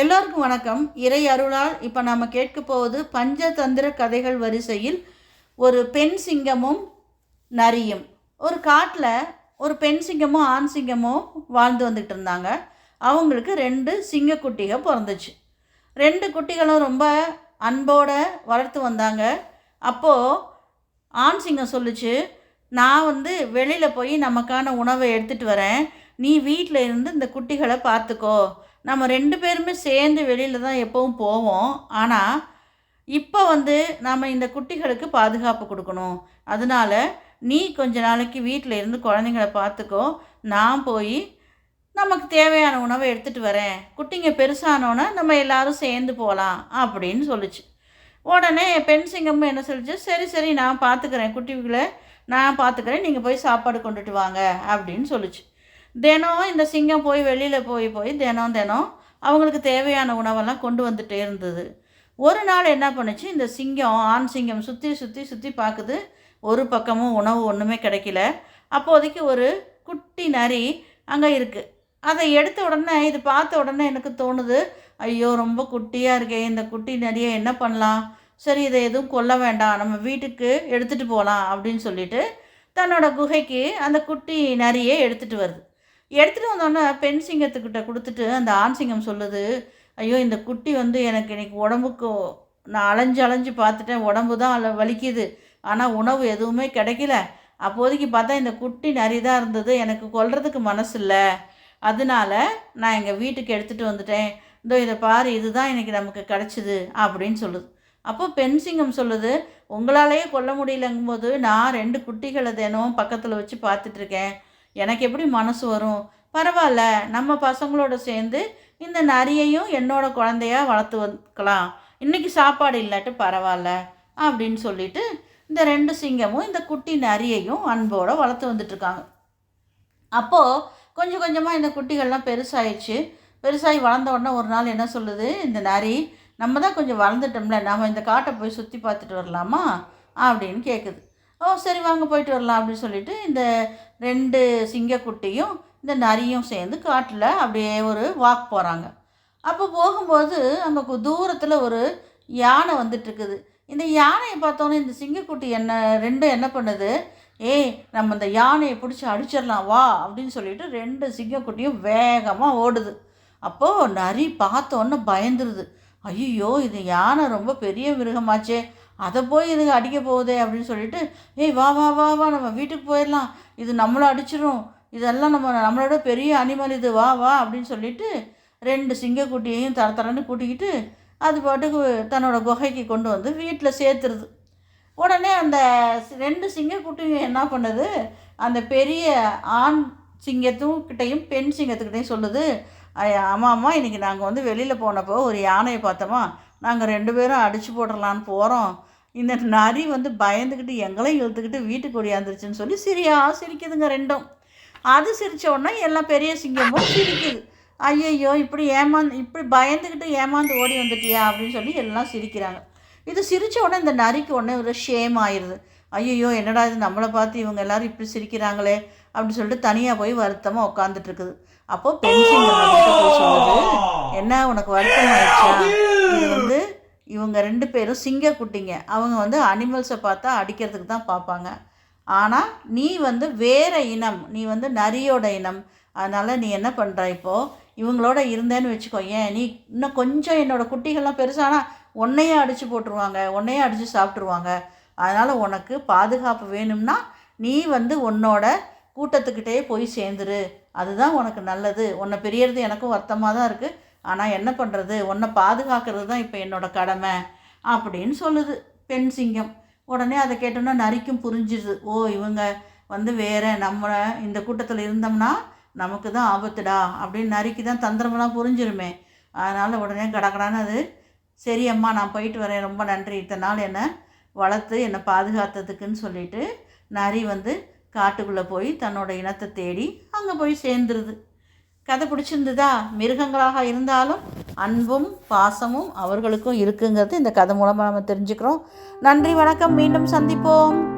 எல்லோருக்கும் வணக்கம். இறை அருளால் இப்போ நாம் கேட்க போவது பஞ்சதந்திர கதைகள் வரிசையில் ஒரு பெண் சிங்கமும் நரியும். ஒரு காட்டில் ஒரு பெண் சிங்கமும் ஆண் சிங்கமும் வாழ்ந்து வந்துக்கிட்டு இருந்தாங்க. அவங்களுக்கு ரெண்டு சிங்கக்குட்டிகள் பிறந்துச்சு. ரெண்டு குட்டிகளும் ரொம்ப அன்போடு வளர்த்து வந்தாங்க. அப்போது ஆண் சிங்கம் சொல்லுச்சு நான் வந்து வெளியில் போய் நமக்கான உணவை எடுத்துகிட்டு வரேன். நீ வீட்டில் இருந்து இந்த குட்டிகளை பார்த்துக்கோ நம்ம ரெண்டு பேருமே சேர்ந்து வெளியில் தான் எப்போவும் போவோம். ஆனால் இப்போ வந்து நாம் இந்த குட்டிகளுக்கு பாதுகாப்பு கொடுக்கணும். அதனால நீ கொஞ்ச நாளைக்கு வீட்டில் இருந்து குழந்தைங்கள பார்த்துக்கோ நான் போய் நமக்கு தேவையான உணவை எடுத்துகிட்டு வரேன். குட்டிங்க பெருசானோன்னே நம்ம எல்லாரும் சேர்ந்து போகலாம் அப்படின்னு சொல்லுச்சு. உடனே பெண் சிங்கமும் என்ன சொல்லிச்சு? சரி சரி நான் பார்த்துக்கிறேன் குட்டிகளை. நான் பார்த்துக்கிறேன் நீங்கள் போய் சாப்பாடு கொண்டுட்டு வாங்க அப்படின்னு சொல்லுச்சு. தினம் இந்த சிங்கம் போய் வெளியில் போய் போய் தினம் தினம் அவங்களுக்கு தேவையான உணவெல்லாம் கொண்டு வந்துட்டே இருந்தது. ஒரு நாள் என்ன பண்ணுச்சு? இந்த சிங்கம் ஆண் சிங்கம் சுற்றி சுற்றி சுற்றி பார்க்குது ஒரு பக்கமும் உணவு ஒன்றுமே கிடைக்கல. அப்போதைக்கு ஒரு குட்டி நரி அங்கே இருக்குது அதை எடுத்த உடனே இது பார்த்த உடனே எனக்கு தோணுது ஐயோ ரொம்ப குட்டியாக இருக்கே இந்த குட்டி நரியை என்ன பண்ணலாம்? சரி இதை எதுவும் கொல்ல வேண்டாம் நம்ம வீட்டுக்கு எடுத்துகிட்டு போகலாம் அப்படின்னு சொல்லிட்டு தன்னோட குகைக்கு அந்த குட்டி நரியை எடுத்துகிட்டு வருது. எடுத்துகிட்டு வந்தோடனே பெண் சிங்கத்துக்கிட்ட கொடுத்துட்டு அந்த ஆண் சிங்கம் சொல்லுது ஐயோ இந்த குட்டி வந்து எனக்கு இன்னைக்கு உடம்புக்கு நான் அலைஞ்சு அலைஞ்சு பார்த்துட்டேன். உடம்பு தான் அல வலிக்குது. ஆனால் உணவு எதுவுமே கிடைக்கல. அப்போதைக்கு பார்த்தா இந்த குட்டி நரி இருந்தது. எனக்கு கொல்றதுக்கு மனசு இல்லை அதனால நான் எங்கள் வீட்டுக்கு எடுத்துகிட்டு வந்துட்டேன். இதோ இதை பாரு. இதுதான் இன்றைக்கி நமக்கு கிடச்சிது. அப்படின்னு சொல்லுது. அப்போ பெண் சிங்கம் சொல்லுது உங்களாலேயே கொல்ல முடியலங்கும்போது நான் ரெண்டு குட்டிகளை தினமும் பக்கத்தில் வச்சு பார்த்துட்ருக்கேன் எனக்கு எப்படி மனசு வரும்? பரவாயில்ல நம்ம பசங்களோட சேர்ந்து இந்த நரியையும் என்னோட குழந்தையா வளர்த்து வைக்கலாம். இன்றைக்கி சாப்பாடு இல்லாட்டு பரவாயில்ல அப்படின்னு சொல்லிட்டு இந்த ரெண்டு சிங்கமும் இந்த குட்டி நரியையும் அன்போடு வளர்த்து வந்துட்டுருக்காங்க. அப்போது கொஞ்சம் கொஞ்சமாக இந்த குட்டிகள்லாம் பெருசாயிடுச்சு. பெருசாகி வளர்ந்த உடனே ஒரு நாள் என்ன சொல்லுது? இந்த நரி நம்ம தான் கொஞ்சம் வளர்ந்துட்டோம்ல நாம் இந்த காட்டை போய் சுற்றி பார்த்துட்டு வரலாமா? அப்படின்னு கேட்குது ஓ சரி வாங்க போயிட்டு வரலாம் அப்படின்னு சொல்லிட்டு இந்த ரெண்டு சிங்கக்குட்டியும் இந்த நரியும் சேர்ந்து காட்டில் அப்படியே ஒரு வாக் போகிறாங்க அப்போ போகும்போது அங்கே தூரத்தில் ஒரு யானை வந்துட்டுருக்குது. இந்த யானையை பார்த்தோன்னே இந்த சிங்கக்குட்டி என்ன ரெண்டும் என்ன பண்ணுது? ஏய் நம்ம இந்த யானையை பிடிச்சி அடிச்சிடலாம் வா அப்படின்னு சொல்லிட்டு ரெண்டு சிங்கக்குட்டியும் வேகமாக ஓடுது. அப்போது நரி பார்த்தோன்னே பயந்துருது. ஐயோ இது யானை ரொம்ப பெரிய மிருகமாச்சே அதை போய் இதுங்க அடிக்க போகுதே அப்படின்னு சொல்லிட்டு ஏய் வா வா வா வா நம்ம வீட்டுக்கு போயிடலாம். இது நம்மளை அடிச்சிடும் இதெல்லாம் நம்ம நம்மளோட பெரிய அனிமல் இது. வா வா அப்படின்னு சொல்லிட்டு ரெண்டு சிங்கக்குட்டியையும் தர தரன்னு கூட்டிக்கிட்டு அது பாட்டுக்கு தன்னோட குகைக்கு கொண்டு வந்து வீட்டில் சேர்த்துருது. உடனே அந்த ரெண்டு சிங்கக்குட்டியும் என்ன பண்ணுது? அந்த பெரிய ஆண் சிங்கத்துக்கிட்டையும் பெண் சிங்கத்துக்கிட்டையும் சொல்லுது ஆமாம் ஆமாம் இன்றைக்கி நாங்கள் வந்து வெளியில் போனப்போ ஒரு யானையை பார்த்தோமா? நாங்கள் ரெண்டு பேரும் அடித்து போடலான்னு போகிறோம் இந்த நரி வந்து பயந்துக்கிட்டு எங்களையும் இழுத்துக்கிட்டு வீட்டுக்கு ஒடியாந்துருச்சுன்னு சொல்லி சிரியா சிரிக்குதுங்க ரெண்டும். அது சிரித்த உடனே எல்லாம் பெரிய சிங்கமும் சிரிக்குது. ஐயையோ இப்படி ஏமாந்து இப்படி பயந்துக்கிட்டு ஏமாந்து ஓடி வந்துட்டியா அப்படின்னு சொல்லி எல்லாம் சிரிக்கிறாங்க. இது சிரித்த உடனே இந்த நரிக்கு உடனே ஒரு ஷேம் ஆயிடுது ஐயோ என்னடா இது நம்மளை பார்த்து இவங்க எல்லாரும் இப்படி சிரிக்கிறாங்களே அப்படின்னு சொல்லிட்டு தனியாக போய் வருத்தமாக உட்காந்துட்டு இருக்குது. அப்போது பெண் சிங்கம் என்ன உனக்கு வருத்தம் ஆயிடுச்சா? இது வந்து இவங்க ரெண்டு பேரும் சிங்க குட்டிங்க. அவங்க வந்து அனிமல்ஸை பார்த்தா அடிக்கிறதுக்கு தான் பார்ப்பாங்க. ஆனால் நீ வந்து வேறு இனம். நீ வந்து நரியோட இனம். அதனால் நீ என்ன பண்ணுற இப்போது இவங்களோட இருந்தேன்னு வச்சுக்கோ. ஏன்? நீ இன்னும் கொஞ்சம் என்னோடய குட்டிகள்லாம் பெருசானா உன்னையே அடித்து போட்டுருவாங்க. உன்னையே அடித்து சாப்பிட்ருவாங்க அதனால் உனக்கு பாதுகாப்பு வேணும்னா நீ வந்து உன்னோட கூட்டத்துக்கிட்டே போய் சேர்ந்துரு. அதுதான் உனக்கு நல்லது. உன்னை பெரியறது எனக்கும் வருத்தமாக தான் இருக்குது ஆனால் என்ன பண்ணுறது உன்னை பாதுகாக்கிறது தான் இப்போ என்னோடய கடமை அப்படின்னு சொல்லுது பெண் சிங்கம். உடனே அதை கேட்டோன்னா நரிக்கும் புரிஞ்சுது ஓ இவங்க வந்து வேறு நம்ம இந்த கூட்டத்தில் இருந்தோம்னா நமக்கு தான் ஆபத்துடா அப்படின்னு நரிக்கு தான் தந்திரமெல்லாம் புரிஞ்சிருமே. அதனால் உடனே கடகடான்னு அது சரி அம்மா நான் போயிட்டு வரேன். ரொம்ப நன்றி. இத்தனை நாள் என்னை வளர்த்து என்னை பாதுகாத்ததுக்குன்னு சொல்லிட்டு நரி வந்து காட்டுக்குள்ளே போய் தன்னோட இனத்தை தேடி அங்கே போய் சேர்ந்துருது. கதை பிடிச்சிருந்ததா? மிருகங்களாக இருந்தாலும் அன்பும் பாசமும் அவர்களுக்கும் இருக்குங்கிறது இந்த கதை மூலமாக நம்ம தெரிஞ்சுக்கிறோம். நன்றி வணக்கம். மீண்டும் சந்திப்போம்.